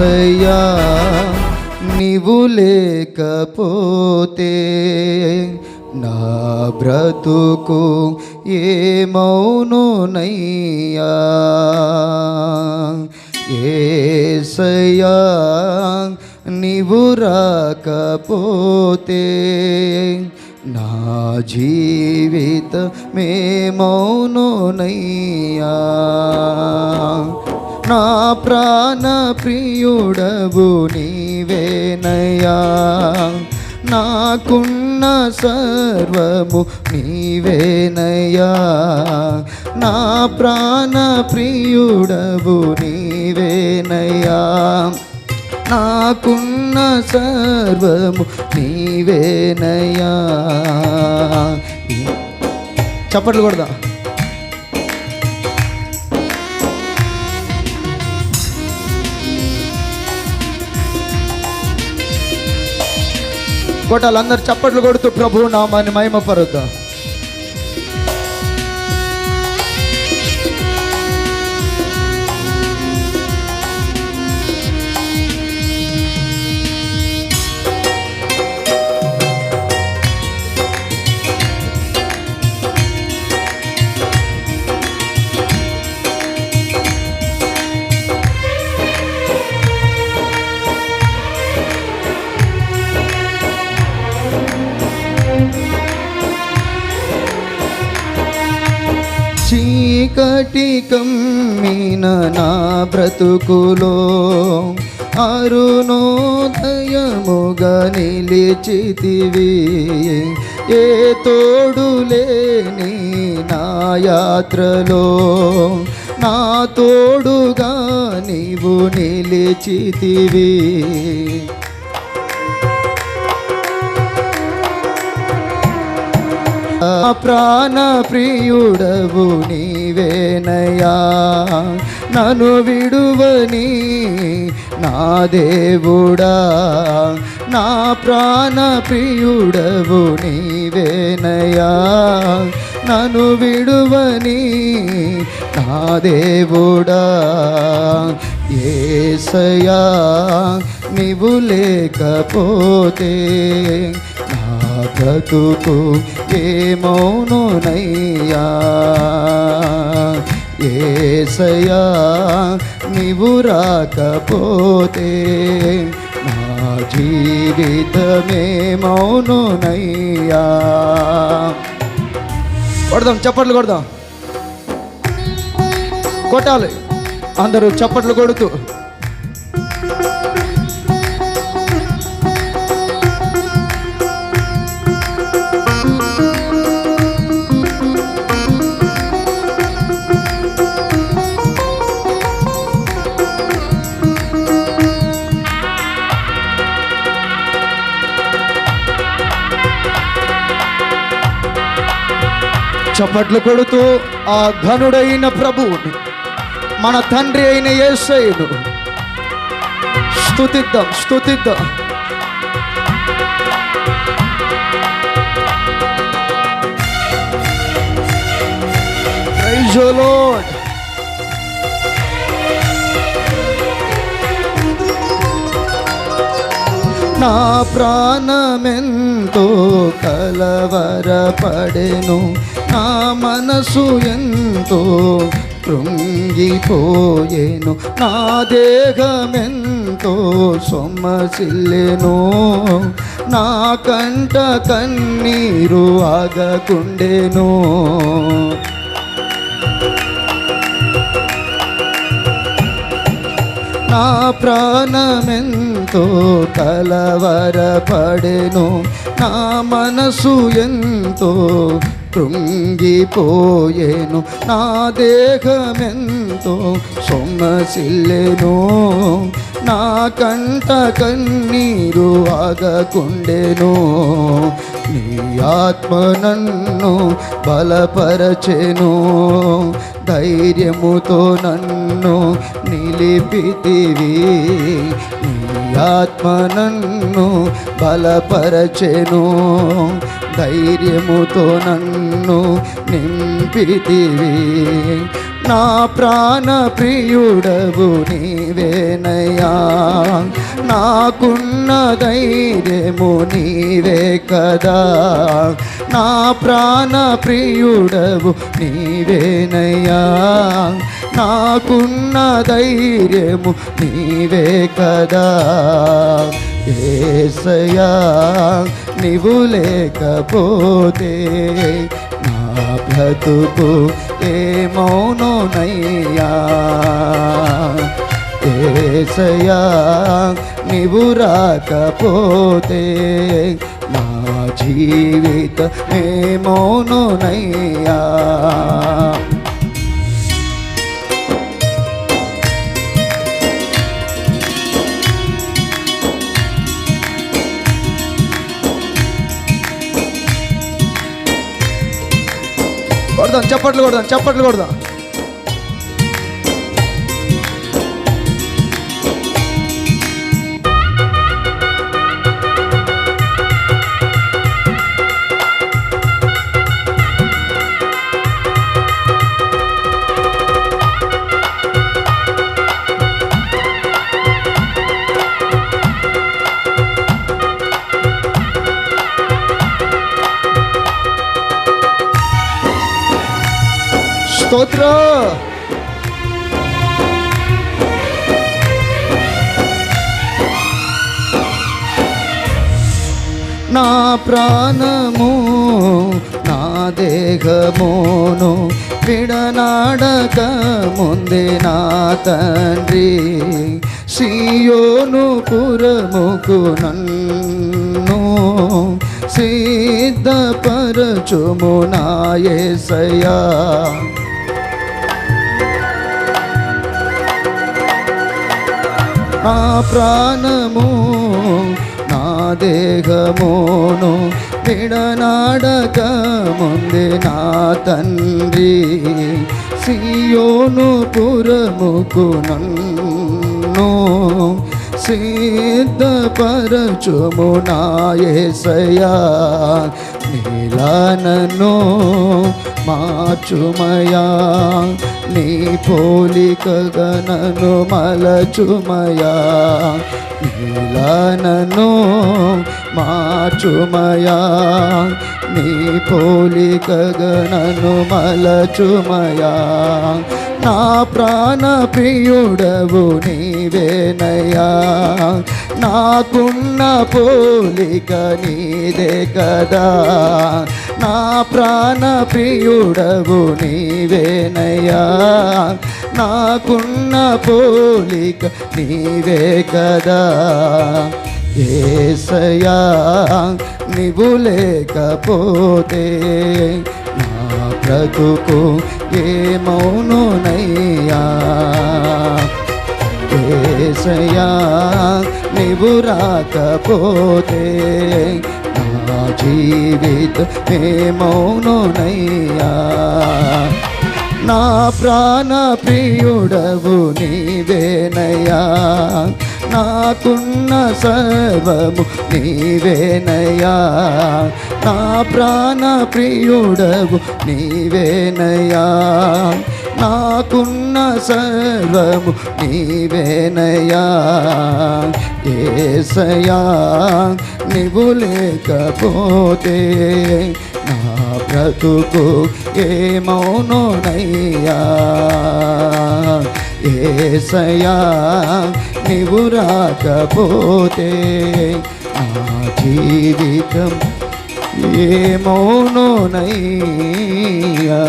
ఏసయ్యా నీవు లేకపోతే నా బ్రతుకు ఏమౌనునయ్యా? ఏసయ్యా నీవు రాకపోతే నా జీవిత మేమౌనునయ్యా నా ప్రాణ ప్రియుడవు నీవేనయ్యా. నాకున్న సర్వము నీవేనయ్యా. నా ప్రాణ ప్రియుడవు నీవేనయ్యా. నాకున్న సర్వము నీవేనయ్యా. చప్పట్లు కొడదా కొట్టాలందరూ అందరు చప్పట్లు కొడుతూ ప్రభు నామాన్ని మహిమపరుద్దాం. కటికం మీన నా బ్రతుకులో అరుణోదయముగా నిలిచితివి. ఏ తోడులేని నా యాత్రలో నా తోడుగా నీవు నిలిచితివి. ప్రాణ ప్రియుడవు నీవేనయా నను విడువని నా దేవుడా. నా ప్రాణ ప్రియుడవు నీవేనయా నను విడువని నా దేవుడా. ఏసయా నీవు లేకపోతే నా బ్రతుకు ఏమౌనునయ్యా? ఏసయా నీవు రాకపోతే నా జీవితమేమౌనునయ్యా కొడదాం చప్పట్లు కొడదాం. కొట్టాలి. అందరూ చప్పట్లు కొడుతూ చప్పట్లు కొడుతూ ఆ ఘనుడైన ప్రభువుని మన తండ్రి అయిన యేసయ్యను స్థుతిద్దాం స్థుతిద్దాం Praise the నా ప్రాణమెంతో కలవరపడెను. నా మనసు ఎంతో కృంగిపోయేను. నా దేహమెంతో సొమ్మసిల్లెను. నా కంట కన్నీరు ఆగకుండెను. నా ప్రాణమెంతో కలవరపడెను నా మనసు ఎంతో కృంగిపోయేను. నా దేహమెంతో సొమ్మసిల్లెను. నా కంట కన్నీరు ఆగకుండెను. నీ ఆత్మ నన్ను బలపరచెను. ధైర్యముతో నన్ను నిలిపితివి. నీ ఆత్మ నన్ను బలపరచెను. ధైర్యముతో నన్ను నింపితివి. నా ప్రాణ ప్రియుడవు నీవేనయ్యా. నాకున్న ధైర్యము నీవే కదా. నా ప్రాణ ప్రియుడవు నీవేనయ్యా. నాకున్న ధైర్యము నీవే కదా. ఏసయా నీవు లేకపోతే నా బ్రతుకు ఏమౌనోనయ్యా. ఏసయా నీవు రాకపోతే నా జీవిత ఏమౌనోనయ్యా కొడదాం చప్పట్లు కొడదాం చప్పట్లు కొడదాం. స్తోత్ర నా ప్రాణము నా దేహమును విడనాడక ముందే నా తండ్రి సియోను పురముకు నన్ను సిద్ధపరచుము నా నా ప్రాణము నా దేహమును విడనాడక ముందే నా తండ్రి సియోను పురముకు నన్ను సిద్ధపరచుము నాయసయా యేసయ్యా నీలా నన్ను మార్చుమయా నీ పోలికగా నన్ను మలచుమయా? నీలా నన్ను మార్చుమయా? నీ పోలికగా నన్ను మలచుమయా? నా ప్రాణ ప్రియుడవు నీవేనయా నాకున్న పోలిక నీదే కదా. నా ప్రాణ ప్రియుడవు నీవేనయ్యా. నాకున్న పోలిక నీవే కదా. ఏసయా నీవు లేకపోతే నా బ్రతుకు ఏమౌనునయ్యా. ఏసయా నీవు రాకపోతే నా జీవిత ఏమౌనునయ్యా నా ప్రాణ ప్రియుడవు నీవేనయ్యా. నాకున్న సర్వము నీవేనయ్యా. నా ప్రాణ ప్రియుడవు నీవేనయ్యా. నాకున్న సర్వము నీవేనయా ఏసయా నీవు లేకపోతే నా బ్రతుకు ఏమౌనోనయ్యా. ఏసయా నీవు రాకపోతే నా జీవితం ఏమోనోనయ్యా